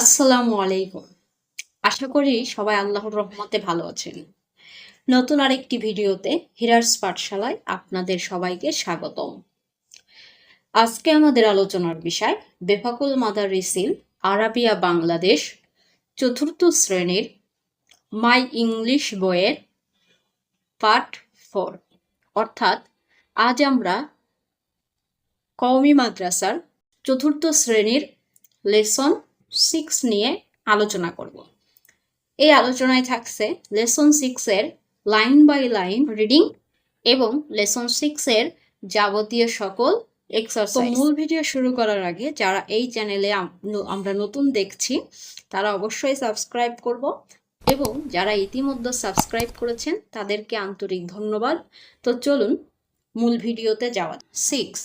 আসসালামু আলাইকুম। আশা করি সবাই আল্লাহর রহমতে ভালো আছেন। নতুন আরেকটি ভিডিওতে হিরার্স পাঠশালায় আপনাদের সবাইকে স্বাগতম। আজকে আমাদের আলোচনার বিষয় বেফাকুল মাদার রিসিল আরাবিয়া বাংলাদেশ, চতুর্থ শ্রেণির মাই ইংলিশ বইয়ের পার্ট ফোর। অর্থাৎ আজ আমরা কওমি মাদ্রাসার চতুর্থ শ্রেণির লেসন সিক্স নিয়ে আলোচনা করব। এই আলোচনায় থাকছে লেসন সিক্সের লাইন বাই লাইন রিডিং এবং লেসন সিক্সের যাবতীয় সকল এক্সারসাইজ মূল ভিডিও শুরু করার আগে যারা এই চ্যানেলে আমরা নতুন দেখছি, তারা অবশ্যই সাবস্ক্রাইব করব এবং যারা ইতিমধ্যে সাবস্ক্রাইব করেছেন, তাদেরকে আন্তরিক ধন্যবাদ। তো চলুন মূল ভিডিওতে যাওয়া সিক্স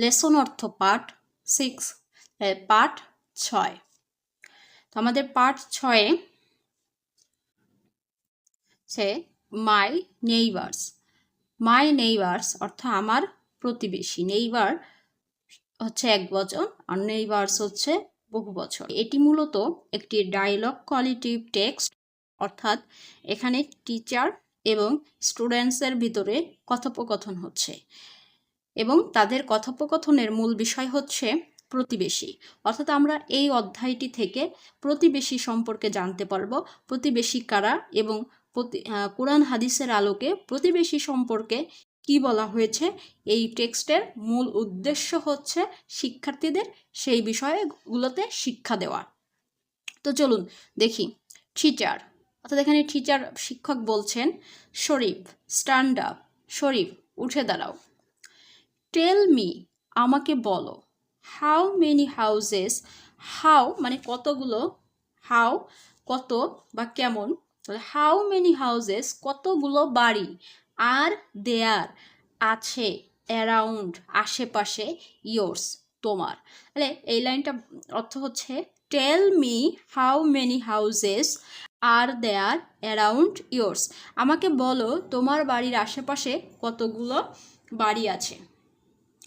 লেসন অর্থ পার্ট সিক্স পার্ট ছয়। তো আমাদের পার্ট ছয়ে সে মাই নেইবার্স মাই নেইবার্স অর্থ আমার প্রতিবেশী। নেইবার হচ্ছে এক বচন, আর নেইবার্স হচ্ছে বহু বছর। এটি মূলত একটি ডায়লগ কোয়ালিটিভ টেক্সট অর্থাৎ এখানে টিচার এবং স্টুডেন্টসের ভিতরে কথোপকথন হচ্ছে। এবং তাদের কথোপকথনের মূল বিষয় হচ্ছে প্রতিবেশী। অর্থাৎ আমরা এই অধ্যায়টি থেকে প্রতিবেশী সম্পর্কে জানতে পারব। প্রতিবেশী কারা এবং প্রতি কোরআন হাদিসের আলোকে প্রতিবেশী সম্পর্কে কি বলা হয়েছে? এই টেক্সটের মূল উদ্দেশ্য হচ্ছে শিক্ষার্থীদের সেই বিষয়গুলোতে শিক্ষা দেওয়া। তো চলুন দেখি। টিচার অর্থাৎ এখানে টিচার শিক্ষক বলছেন, শরীফ স্ট্যান্ড আপ শরীফ, উঠে দাঁড়াও। টেল মি আমাকে বলো। হাউ মেনি হাউজেস হাউ মানে কতগুলো? হাউ কত বা কেমন? হাউ মেনি হাউজেস কতগুলো বাড়ি? আর দেয়ার আছে অ্যারাউন্ড আশেপাশে ইয়োর্স তোমার। তাহলে এই লাইনটা অর্থ হচ্ছে tell me how many houses are there around yours আমাকে বলো, তোমার বাড়ির আশেপাশে কতগুলো বাড়ি আছে?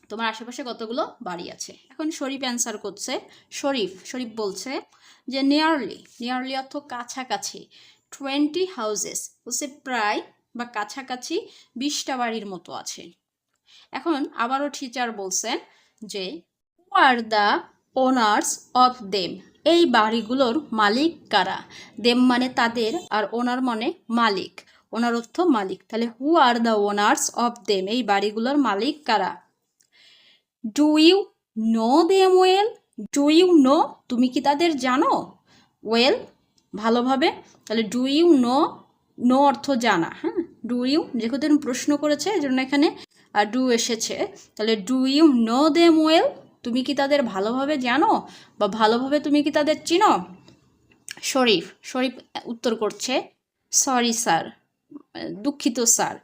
তোমার আশেপাশে কতগুলো বাড়ি আছে? এখন শরীফ অ্যান্সার করছে, শরীফ শরীফ বলছে যে নিয়ারলি নিয়ারলি অর্থ কাছাকাছি টোয়েন্টি হাউজেস বলছে প্রায় বা কাছাকাছি বিশটা বাড়ির মতো আছে। এখন আবারও টিচার বলছেন যে who are the owners of them এই বাড়িগুলোর মালিক কারা? দেম মানে তাদের আর ওনার মানে মালিক। ওনার অর্থ মালিক। তাহলে who are the owners of them এই বাড়িগুলোর মালিক কারা? Do you know them well do you know তুমি কি তাদের জানো? ওয়েল ভালোভাবে। তাহলে ডু ইউ নো নো অর্থ জানা হ্যাঁ? ডু ইউ যেহেতু প্রশ্ন করেছে এই জন্য এখানে ডু এসেছে। তাহলে do you know them well তুমি কি তাদের ভালোভাবে জানো? বা ভালোভাবে তুমি কি তাদের চিনো? শরীফ শরীফ উত্তর করছে সরি স্যার দুঃখিত স্যার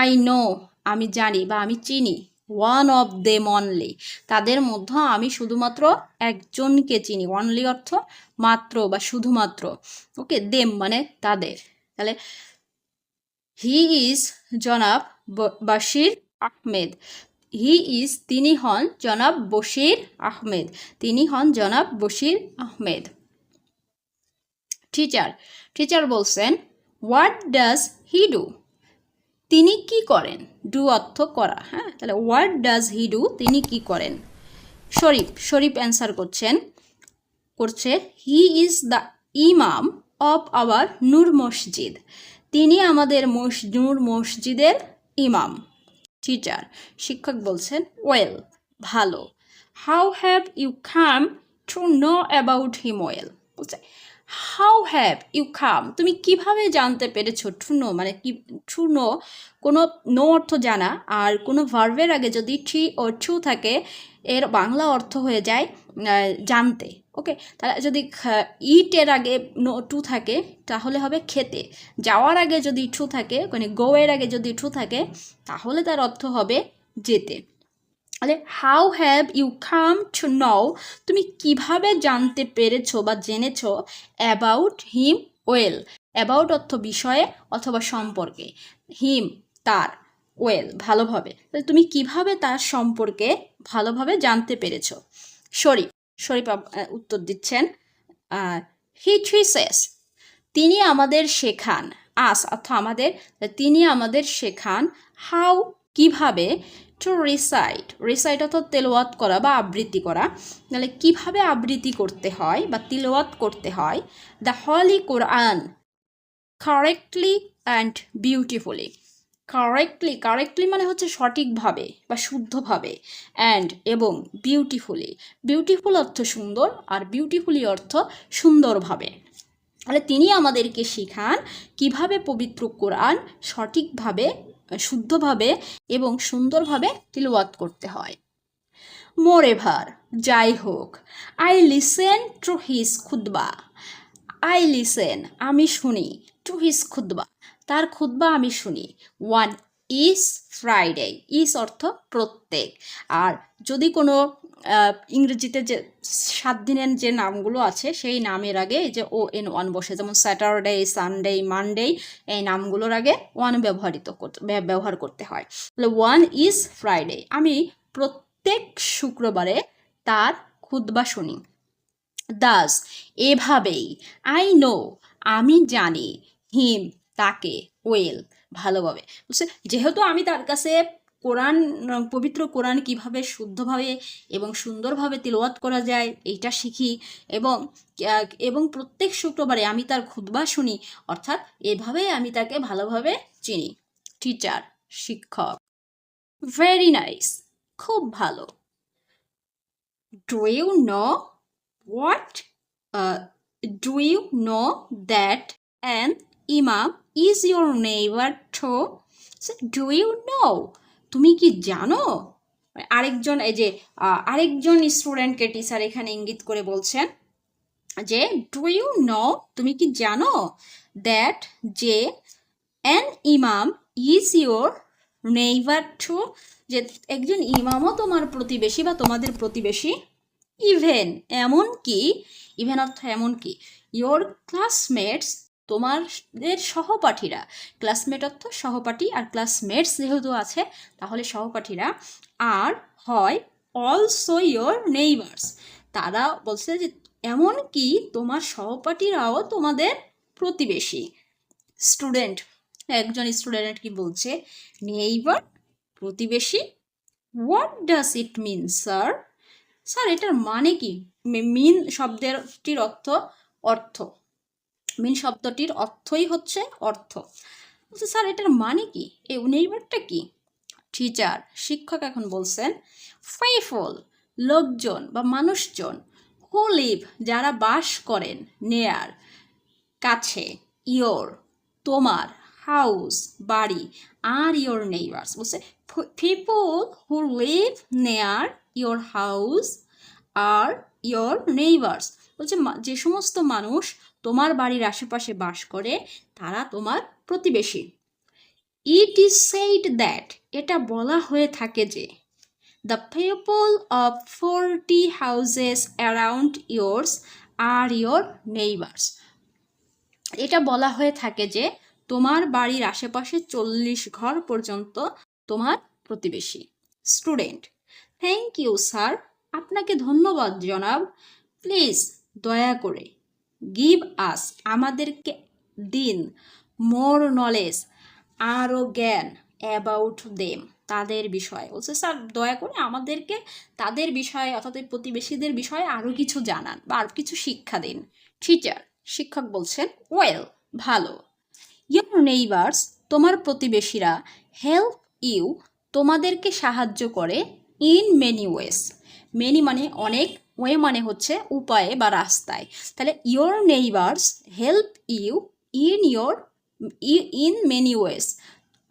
আই নো আমি জানি বা আমি চিনি। ওয়ান অফ দেম অনলি তাদের মধ্যে আমি শুধুমাত্র একজনকে চিনি। অনলি অর্থ মাত্র বা শুধুমাত্র। ওকে দেম মানে তাদের। তাহলে হি ইজ জনাব বাশির আহমেদ। হি ইজ তিনি হন জনাব বশির আহমেদ। তিনি হন জনাব বশির আহমেদ। টিচার টিচার বলছেন হোয়াট ডাজ হি ডু তিনি কি করেন? ডু অর্থ করা হ্যাঁ? তাহলে হোয়াট ডাজ হি ডু তিনি কি করেন? শরীফ শরীফ অ্যান্সার করছেন, করছে he is the imam of our Noor Masjid তিনি আমাদের নূর মসজিদের ইমাম টিচার শিক্ষক বলছেন ওয়েল ভালো। How have you come to know about him well বলছে হাউ হ্যাভ ইউ কাম তুমি কীভাবে জানতে পেরেছ টু নো মানে কি টু নো কোনো নো অর্থ জানা, আর কোনো ভার্ভের আগে যদি ট্রি ও টু থাকে, এর বাংলা অর্থ হয়ে যায় জানতে ওকে তাহলে যদি ইটের আগে নো টু থাকে, তাহলে হবে খেতে। যাওয়ার আগে যদি টু থাকে মানে গোয়ের আগে যদি টু থাকে, তাহলে তার অর্থ হবে যেতে। তাহলে how have you come to now তুমি কীভাবে জানতে পেরেছ বা জেনেছো অ্যাবাউট হিম ওয়েল অ্যাবাউট অর্থ বিষয়ে অথবা সম্পর্কে। হিম তার ওয়েল ভালোভাবে। তাহলে তুমি কীভাবে তার সম্পর্কে ভালোভাবে জানতে পেরেছ? শরীফ শরীফ উত্তর দিচ্ছেন। হি ট্রিসেস তিনি আমাদের শেখান আস অর্থাৎ আমাদের তিনি আমাদের শেখান হাউ কীভাবে টু রিসাইট রিসাইট অর্থাৎ তেলাওয়াত করা বা আবৃত্তি করা। তাহলে কীভাবে আবৃত্তি করতে হয় বা তিলওয়াত করতে হয়? The holy Quran correctly and beautifully correctly correctly মানে হচ্ছে সঠিকভাবে বা শুদ্ধভাবে অ্যান্ড এবং বিউটিফুলি বিউটিফুল অর্থ সুন্দর আর বিউটিফুলি অর্থ সুন্দরভাবে। তাহলে তিনি আমাদেরকে শেখান কীভাবে পবিত্র কোরআন সঠিকভাবে, শুদ্ধভাবে এবং সুন্দরভাবে তিলওয়াত করতে হয়। মোর এভার যাই হোক আই লিসেন টু হিস খুদবা আই লিসেন আমি শুনি টু হিস খুদবা তার খুদবা আমি শুনি। ওয়ান ইজ ফ্রাইডে ইজ অর্থ প্রত্যেক। আর যদি কোনো ইংরেজিতে যে সাত দিনের যে নামগুলো আছে, সেই নামের আগে যে ও এন ওয়ান বসে, যেমন স্যাটারডে সানডে মানডে এই নামগুলোর আগে ওয়ান ব্যবহৃত করতে ব্যবহার করতে হয়। তাহলে ওয়ান ইজ ফ্রাইডে আমি প্রত্যেক শুক্রবারে তার খুদবা শুনি। দাস এভাবেই আই নো আমি জানি হিম তাকে ওয়েল ভালোভাবে। বুঝছে? যেহেতু আমি তার কাছে কোরআন, পবিত্র কোরআন কীভাবে শুদ্ধভাবে এবং সুন্দরভাবে তিলওয়াত করা যায়, এইটা শিখি এবং এবং প্রত্যেক শুক্রবারে আমি তার খুতবা শুনি, অর্থাৎ এভাবেই আমি তাকে ভালোভাবে চিনি। টিচার শিক্ষক ভেরি নাইস খুব ভালো। Do you know what do you know that an imam is your neighbour too do you know তুমি কি জানো? আরেকজন, এই যে আরেকজন স্টুডেন্টকে টিচার এখানে ইঙ্গিত করে বলছেন যে ডু ইউ নো তুমি কি জানো দ্যাট যে an imam is your neighbour two যে একজন ইমামও তোমার প্রতিবেশী বা তোমাদের প্রতিবেশী? ইভেন এমন কি ইভেন অর্থ এমন কি ইয়োর ক্লাসমেটস তোমাদের সহপাঠীরা ক্লাসমেট অর্থ সহপাঠী আর ক্লাসমেটস যেহেতু আছে, তাহলে সহপাঠীরা আর হয় অলসো ইয়োর নেইবার্স তারা বলছে যে এমন কি তোমার সহপাঠীরাও তোমাদের প্রতিবেশী। স্টুডেন্ট একজন স্টুডেন্ট কি বলছে? নেইবার প্রতিবেশী what does it mean sir sir এটার মানে কি? মিন শব্দটির অর্থ অর্থ। মিন শব্দটির অর্থই হচ্ছে অর্থ। বলছে, স্যার, এটার মানে কি? এই নেইবারটা কি? টিচার, শিক্ষক এখন বলছেন, ফেফল, লোকজন বা মানুষজন হু লিভ যারা বাস করেন নেয়ার কাছে ইয়োর তোমার হাউস বাড়ি, আর ইয়োর নেইবার্স বলছে people who live near your house are your neighbours বলছে যে সমস্ত মানুষ তোমার বাড়ির আশেপাশে বাস করে, তারা তোমার প্রতিবেশী। ইট ইজ সেইড দ্যাট এটা বলা হয়ে থাকে যে the people of forty houses around yours are your neighbours এটা বলা হয়ে থাকে যে, তোমার বাড়ির আশেপাশে চল্লিশ ঘর পর্যন্ত তোমার প্রতিবেশী। স্টুডেন্ট থ্যাংক ইউ স্যার আপনাকে ধন্যবাদ, জনাব। প্লিজ দয়া করে গিভ আস আমাদেরকে দিন মোর নলেজ আরও জ্ঞান অ্যাবাউট দেম তাদের বিষয়ে। বলছে, স্যার, দয়া করে আমাদেরকে তাদের বিষয়ে, অর্থাৎ প্রতিবেশীদের বিষয়ে আরও কিছু জানান বা আরও কিছু শিক্ষা দিন। টিচার শিক্ষক বলছেন ওয়েল ভালো। ইয়োর নেইবার্স তোমার প্রতিবেশীরা হেল্প ইউ তোমাদেরকে সাহায্য করে ইন মেনি ওয়েস মেনি মানে অনেক ওয়ে মানে হচ্ছে উপায়ে বা রাস্তায়। তাহলে your neighbours help you in your in many ways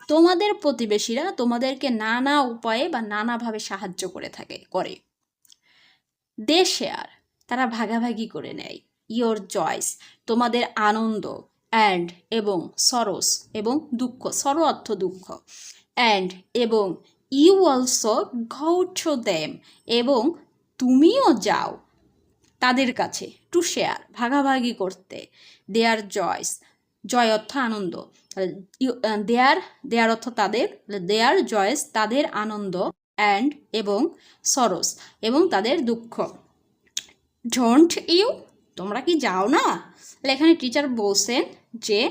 তোমাদের প্রতিবেশীরা তোমাদেরকে নানা উপায়ে বা নানাভাবে সাহায্য করে থাকে, করে। দে শেয়ার তারা ভাগাভাগি করে নেয়। ইয়োর চয়েস তোমাদের আনন্দ অ্যান্ড এবং সরস এবং দুঃখ সর অর্থ দুঃখ। অ্যান্ড এবং ইউ অলসো ঘৌ দেম এবং তুমিও যাও। তাদের কাছে টু শেয়ার ভাগাভাগি করতে। দেয়ার জয়স জয় অর্থ আনন্দ। দেয়ার দেয়ার অর্থ তাদের দেয়ার জয়েস তাদের আনন্দ অ্যান্ড এবং সরস এবং তাদের দুঃখ। ডোন্ট ইউ তোমরা কি যাও না? এখানে টিচার বলছেন যে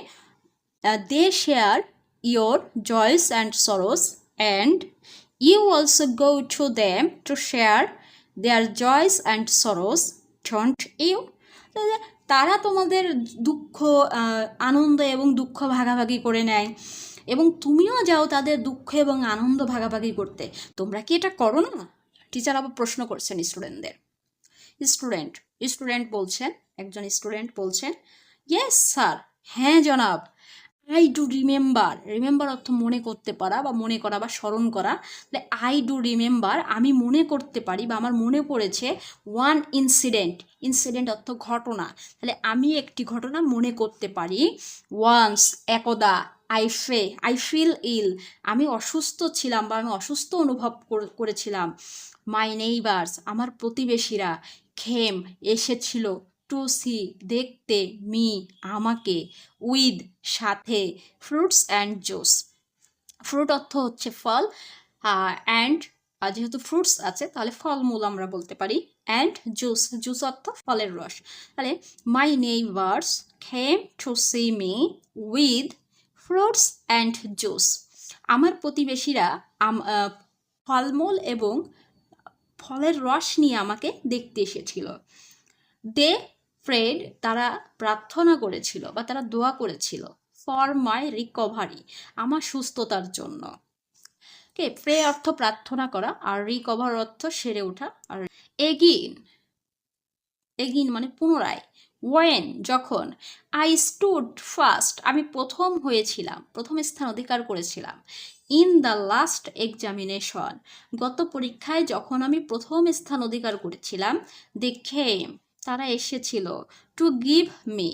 they share your joys and sorrows and you also go to them to share their joys and sorrows don't you তারা তোমাদের দুঃখ আনন্দ এবং দুঃখ ভাগাভাগি করে নেয়। এবং তুমিও যাও তাদের দুঃখ এবং আনন্দ ভাগাভাগি করতে। তোমরা কি এটা করো না? টিচার আবার প্রশ্ন করছেন স্টুডেন্টদের স্টুডেন্ট স্টুডেন্ট বলছেন, একজন স্টুডেন্ট বলছেন ইয়েস স্যার হ্যাঁ জনাব। আই ডু রিমেম্বার রিমেম্বার অর্থ মনে করতে পারা বা মনে করা বা স্মরণ করা। তাহলে আই ডু রিমেম্বার আমি মনে করতে পারি বা আমার মনে পড়েছে ওয়ান ইনসিডেন্ট ইনসিডেন্ট অর্থ ঘটনা। তাহলে আমি একটি ঘটনা মনে করতে পারি। ওয়ান্স একদা আই ফে আই ফিল ইল আমি অসুস্থ ছিলাম বা আমি অসুস্থ অনুভব করেছিলাম। মাই নেইবার্স আমার প্রতিবেশীরা খেম এসেছিল। টু সি দেখতে মি আমাকে উইথ সাথে ফ্রুটস অ্যান্ড জুস। ফ্রুট অর্থ হচ্ছে ফল অ্যান্ড যেহেতু ফ্রুটস আছে, তাহলে ফলমূল আমরা বলতে পারি। অ্যান্ড জুস জুস অর্থ ফলের রস। তাহলে my neighbours came to see me with fruits and juice. আমার প্রতিবেশীরা ফলমূল এবং ফলের রস নিয়ে আমাকে দেখতে এসেছিল। দে ফ্রেড তারা প্রার্থনা করেছিল বা তারা দোয়া করেছিল ফর মাই রিকভারি আমার সুস্থতার জন্য। কে প্রে অর্থ প্রার্থনা করা আর রিকভার অর্থ সেরে ওঠা আর এগিন এগিন মানে পুনরায় ওয়েন যখন আই স্টুড ফার্স্ট আমি প্রথম হয়েছিলাম, প্রথম স্থান অধিকার করেছিলাম ইন দ্য লাস্ট এক্সামিনেশন গত পরীক্ষায় যখন আমি প্রথম স্থান অধিকার করেছিলাম দেখে তারা এসেছিল টু গিভ মি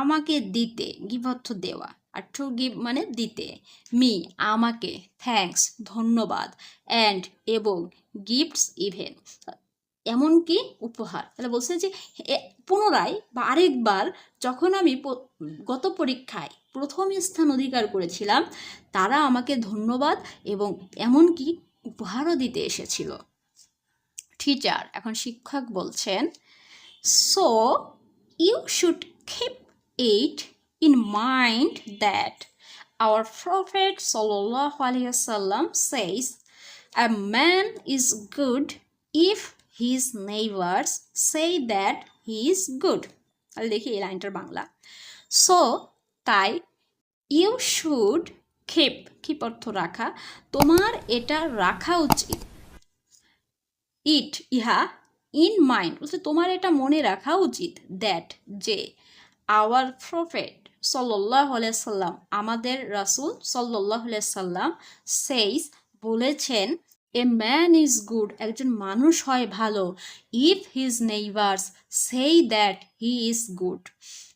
আমাকে দিতে গিভ অর্থ দেওয়া, আর টু গিভ মানে দিতে মি আমাকে থ্যাঙ্কস ধন্যবাদ অ্যান্ড এবং গিফটস ইভেন এমনকি উপহার। তাহলে বলছে যে পুনরায় বা আরেকবার যখন আমি গত পরীক্ষায় প্রথম স্থান অধিকার করেছিলাম, তারা আমাকে ধন্যবাদ এবং এমনকি উপহারও দিতে এসেছিল। টিচার এখন শিক্ষক বলছেন should keep it in mind that our prophet সাল্লাল্লাহু আলাইহি ওয়াসাল্লাম says, a man is good if his neighbors say that he is good. তাহলে দেখি এই লাইনটার বাংলা। সো তাই ইউ শুড ক্ষেপ ক্ষেপ অর্থ রাখা। তোমার এটা রাখা উচিত। ইট ইহা ইন মাইন্ড বলছে তোমার এটা মনে রাখা উচিত দ্যাট যে আওয়ার প্রফেট সল্লাহ সাল্লাম, আমাদের রাসুল সল্লাহ সাল্লাম সেইস বলেছেন এ ম্যান ইজ গুড একজন মানুষ হয় ভালো ইফ হিজ নেইভার্স সেই দ্যাট হি ইজ গুড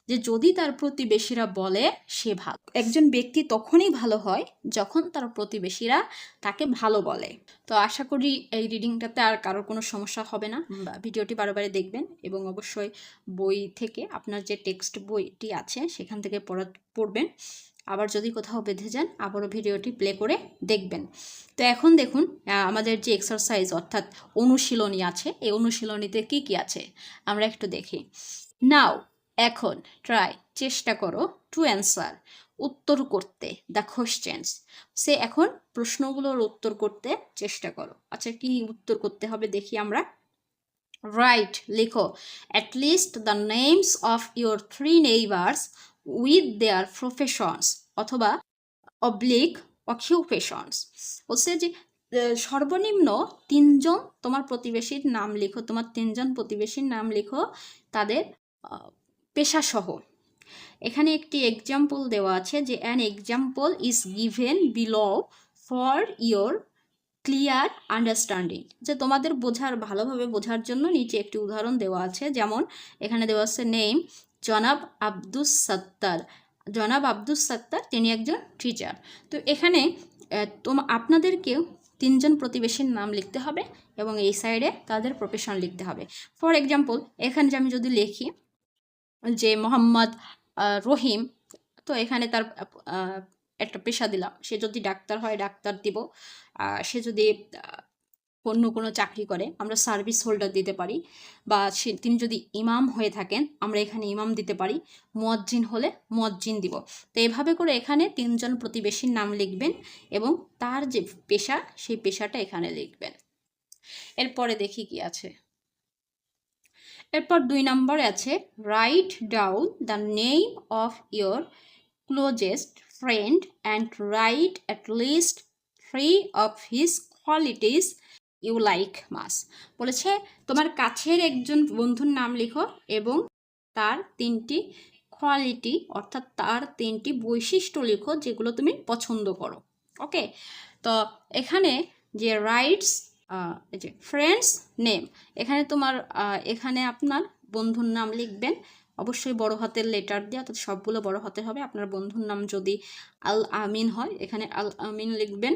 যে যদি তার প্রতিবেশীরা বলে সে ভালো একজন ব্যক্তি তখনই ভালো হয় যখন তার প্রতিবেশীরা তাকে ভালো বলে। তো আশা করি এই রিডিংটাতে আর কারোর কোনো সমস্যা হবে না। বা ভিডিওটি বারে দেখবেন এবং অবশ্যই বই থেকে আপনার যে টেক্সট বইটি আছে সেখান থেকে পড়া পড়বেন। আবার যদি কোথাও বেঁধে যান আবারও ভিডিওটি প্লে করে দেখবেন। তো এখন দেখুন আমাদের যে এক্সারসাইজ অর্থাৎ অনুশীলনী আছে এই অনুশীলনীতে কি কি আছে? আমরা একটু দেখি। নাও এখন ট্রাই চেষ্টা করো টু অ্যান্সার উত্তর করতে দ্য কোশ্চেন্স সে এখন প্রশ্নগুলোর উত্তর করতে চেষ্টা করো। আচ্ছা কি উত্তর করতে হবে দেখি আমরা। রাইট লেখো at least the names of your three neighbours with their professions অথবা অবলিক অকিউপেশনস বলছে যে সর্বনিম্ন তিনজন তোমার প্রতিবেশীর নাম লেখো, তোমার তিনজন প্রতিবেশীর নাম লেখো, তাদের পেশাসহ। এখানে একটি এক্সাম্পল দেওয়া আছে যে an example is given below for your clear understanding যে তোমাদের বোঝার, ভালোভাবে বোঝার জন্য নিচে একটি উদাহরণ দেওয়া আছে। যেমন এখানে দেওয়া আছে নেম জনাব আব্দুস সত্তার। জনাব আব্দুস সত্তার, তিনি একজন টিচার তো এখানে তোমা, আপনাদেরকেও তিনজন প্রতিবেশীর নাম লিখতে হবে এবং এই সাইডে তাদের প্রফেশন লিখতে হবে। ফর এক্সাম্পল এখানে আমি যদি লিখি যে মোহাম্মদ রহিম, তো এখানে তার একটা পেশা দিলাম। সে যদি ডাক্তার হয়, ডাক্তার দিব। সে যদি অন্য কোনো চাকরি করে, আমরা সার্ভিস হোল্ডার দিতে পারি বা সে, তিনি যদি ইমাম হয়ে থাকেন, আমরা এখানে ইমাম দিতে পারি। মুয়াজ্জিন হলে মুয়াজ্জিন দিব। তো এভাবে করে এখানে তিনজন প্রতিবেশীর নাম লিখবেন এবং তার যে পেশা, সেই পেশাটা এখানে লিখবেন। এরপরে দেখি কি আছে। এরপর দুই নম্বরে আছে write down the name of your closest friend and write at least three of his qualities you like most বলেছে, তোমার কাছের একজন বন্ধুর নাম লিখো এবং তার তিনটি কোয়ালিটি অর্থাৎ তার তিনটি বৈশিষ্ট্য লিখো যেগুলো তুমি পছন্দ করো। ওকে তো এখানে যে রাইটস এই যে ফ্রেন্ডস নেম এখানে তোমার এখানে আপনার বন্ধুর নাম লিখবেন। অবশ্যই বড় হাতের লেটার দিয়ে, অর্থাৎ সবগুলো বড় হাতে হবে। আপনার বন্ধুর নাম যদি আল আমিন হয়, এখানে আল আমিন লিখবেন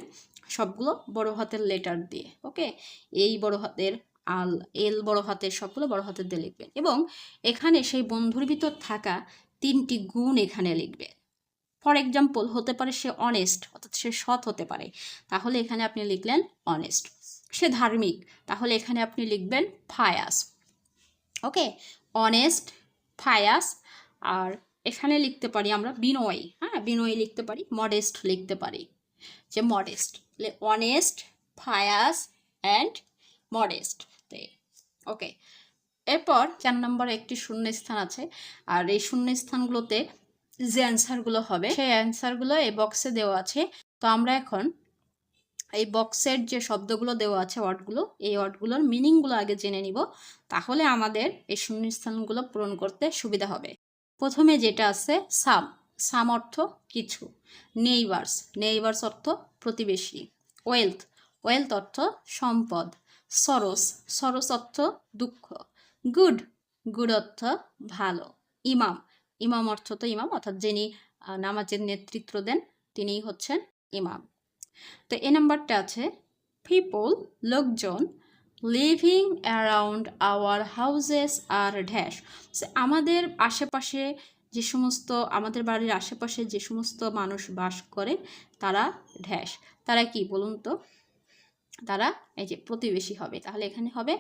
সবগুলো বড় হাতের লেটার দিয়ে ওকে এই বড় হাতের আল, এল বড় হাতের সবগুলো বড় হাতের দিয়ে লিখবেন। এবং এখানে সেই বন্ধুর ভিতর থাকা তিনটি গুণ এখানে লিখবে। ফর এক্সাম্পল হতে পারে সে অনেস্ট অর্থাৎ সে সৎ হতে পারে। তাহলে এখানে আপনি লিখলেন অনেস্ট সে ধার্মিক, তাহলে এখানে আপনি লিখবেন ফায়াস ওকে অনেস্ট ফায়াস আর এখানে লিখতে পারি আমরা বিনয়ী। হ্যাঁ? বিনয়ী লিখতে পারি মডেস্ট লিখতে পারি। যে modest honest fierce and modest okay এরপর চার নম্বরে একটি শূন্যস্থান আছে, আর এই শূন্যস্থানগুলোতে যে অ্যান্সারগুলো হবে, সেই অ্যান্সারগুলো এই বক্সে দেওয়া আছে। তো আমরা এখন এই বক্সের যে শব্দগুলো দেওয়া আছে ওয়ার্ডগুলো এই ওয়ার্ডগুলোর মিনিংগুলো আগে জেনে নিব। তাহলে আমাদের এই শূন্যস্থানগুলো পূরণ করতে সুবিধা হবে। প্রথমে যেটা আছে সাম সাম অর্থ কিছু। নেইবার্স নেইবার্স অর্থ প্রতিবেশী। ওয়েলথ ওয়েলথ অর্থ সম্পদ। সরস সরস অর্থ দুঃখ। গুড গুড অর্থ ভালো। ইমাম ইমাম অর্থ তো ইমাম, অর্থাৎ যিনি নামাজের নেতৃত্ব দেন, তিনিই হচ্ছেন ইমাম। তো এ নাম্বারটা আছে পিপল লোকজন living around our houses are dash আমাদের আশেপাশে যে সমস্ত, আমাদের বাড়ির আশেপাশে যে সমস্ত মানুষ বাস করে, তারা ড্যাশ তারা কি বলুন তো? তারা এই যে প্রতিবেশী হবে, তাহলে এখানে হবে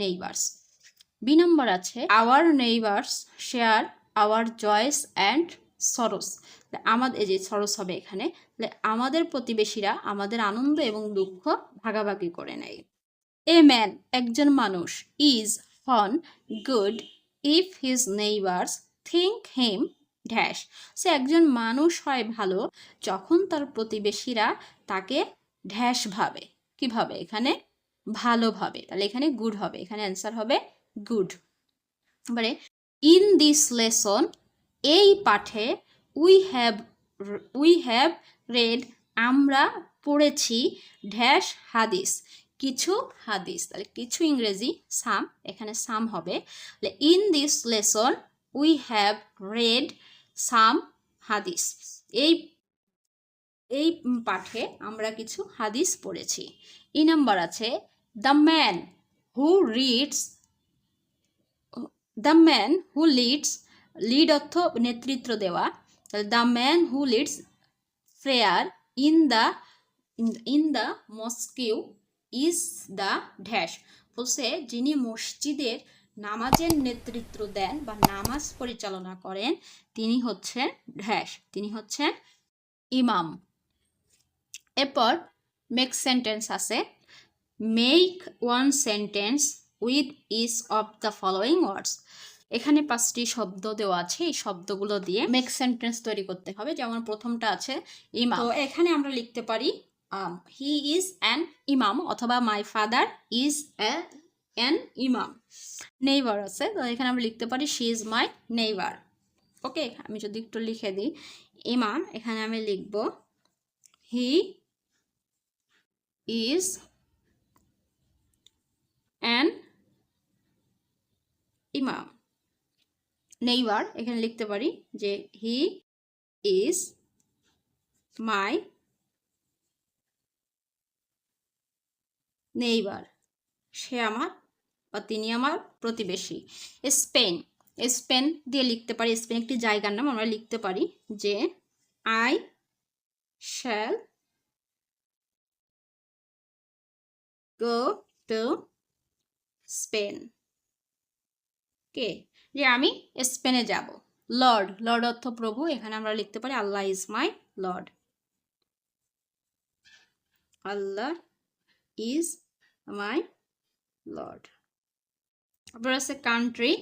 নেইবার্স বি নম্বর আছে our neighbours share our joys and sorrows আমাদের এই যে সরস হবে এখানে আমাদের প্রতিবেশীরা আমাদের আনন্দ এবং দুঃখ ভাগাভাগি করে নেয়। এ ম্যান একজন মানুষ ইজ হন good if his neighbours think him dash সে একজন মানুষ হয় ভালো যখন তার প্রতিবেশীরা তাকে ড্যাশ ভাবে। কীভাবে? এখানে ভালোভাবে তাহলে এখানে গুড হবে। এখানে অ্যান্সার হবে গুড এবারে ইন দিস লেসন এই পাঠে we have we have read আমরা পড়েছি ড্যাশ হাদিস কিছু হাদিস তাহলে কিছু ইংরেজি সাম এখানে সাম হবে। In this lesson we have read some hadith এই এই পাঠে আমরা কিছু হাদিস পড়েছি। ই নাম্বার আছে the man who reads the man who leads lead অর্থ নেতৃত্ব দেওয়া। তাহলে the man who leads prayer in the in the mosque is the dash বলছে, যিনি মসজিদের নামাজের নেতৃত্ব দেন বা নামাজ পরিচালনা করেন, তিনি হচ্ছেন ড্যাশ তিনি হচ্ছেন ইমাম। এরপর মেক সেন্টেন্স আছে। Make one sentence with each of the following words এখানে পাঁচটি শব্দ দেওয়া আছে। এই শব্দগুলো দিয়ে মেক সেন্টেন্স তৈরি করতে হবে। যেমন প্রথমটা আছে, ইমাম। তো এখানে আমরা লিখতে পারি হি ইজ অ্যান ইমাম অথবা my father is an imam neighbour আছে। তো এখানে আমরা লিখতে পারি she is my neighbour okay আমি যদি একটু লিখে দিই। ইমাম। এখানে আমি লিখব he is an imam neighbour, এখানে লিখতে পারি যে হি ইজ মাই নেইবার। সে আমার বা তিনি আমার প্রতিবেশী। স্পেন স্পেন দিয়ে লিখতে পারি, স্পেন একটি জায়গার নাম, আমরা লিখতে পারি যে I shall go to Spain. কে? যে আমি স্পেনে যাব। লর্ড লর্ড অর্থ প্রভু, এখানে আমরা লিখতে পারি Allah is my lord. Allah is my lord. তারপর আছে কান্ট্রি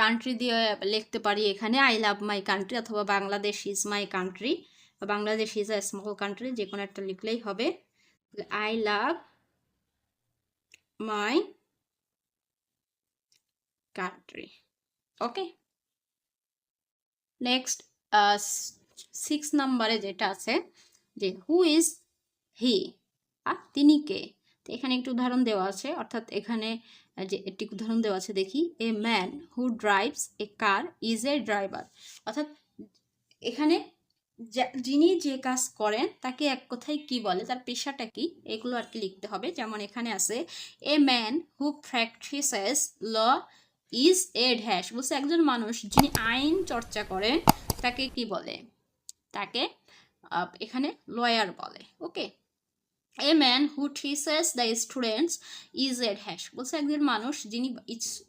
কান্ট্রি দিয়ে লিখতে পারি এখানে আই লাভ মাই কান্ট্রি অথবা Bangladesh is my country Bangladesh is a small country যে কোনো একটা লিখলেই হবে। I love my country okay next six নাম্বারে যেটা আছে, যে হু ইজ হি আর তিনি কে? তো এখানে একটু উদাহরণ দেওয়া আছে, অর্থাৎ এখানে যে একটি উদাহরণ দেওয়া আছে, দেখি। A man who drives a car is a driver অর্থাৎ এখানে যিনি যে কাজ করেন, তাকে এক কথায় কি বলে? তার পেশাটা কি? এগুলো আর কি লিখতে হবে। যেমন এখানে আছে a man who practises law is a dash বলছে একজন মানুষ যিনি আইন চর্চা করেন তাকে কি বলে? তাকে এখানে লয়ার বলে okay a man who teaches the students is a dash বলছে একজন মানুষ যিনি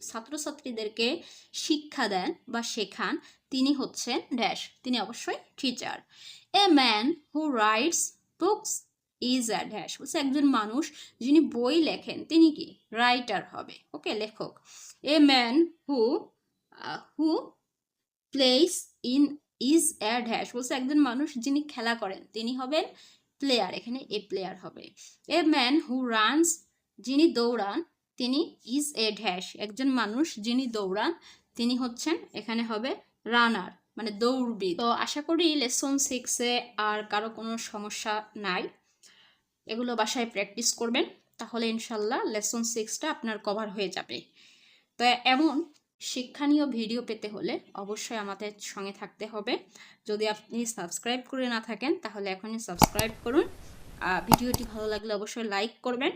ছাত্রছাত্রীদেরকে শিক্ষা দেন বা শেখান, তিনি হচ্ছেন ড্যাশ তিনি অবশ্যই teacher a man who writes books is a dash বলছে একজন মানুষ যিনি বই লেখেন, তিনি কি? রাইটার হবে। ওকে লেখক। A man who who place in is a dash বলছে একজন মানুষ যিনি খেলা করেন, তিনি হবেন প্লেয়ার এখানে এ প্লেয়ার হবে। এ ম্যান হু রানস যিনি দৌড়ান, তিনি ইজ এ ড্যাশ একজন মানুষ যিনি দৌড়ান, তিনি হচ্ছেন, এখানে হবে রানার মানে দৌড়বিদ। তো আশা করি লেসন সিক্সে আর কারও কোনো সমস্যা নাই। এগুলো বাসায় প্র্যাকটিস করবেন, তাহলে ইনশাল্লাহ লেসন সিক্সটা আপনার কভার হয়ে যাবে। তো এমন শিক্ষণীয় ভিডিও পেতে হলে অবশ্যই আমাদের সঙ্গে থাকতে হবে। যদি আপনি সাবস্ক্রাইব করে না থাকেন, তাহলে এখনই সাবস্ক্রাইব করুন। আর ভিডিওটি ভালো লাগলে অবশ্যই লাইক করবেন।